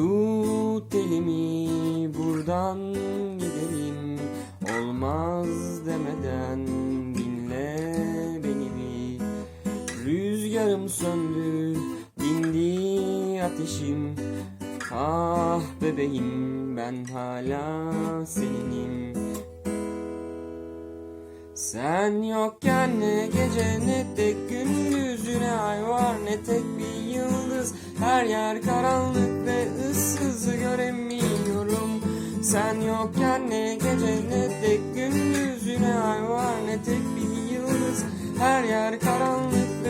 Tut elimi buradan gidelim. Olmaz demeden dinle beni Rüzgarım söndü dindi ateşim. Ah bebeğim ben hala seninim. Sen yokken ne gece ne tek gündüz. Ne ay var ne tek bir yıldız. Her yer karanlık Sen yokken ne gece ne tek gündüz ne ay var ne tek bir yıldız. Her yer karanlık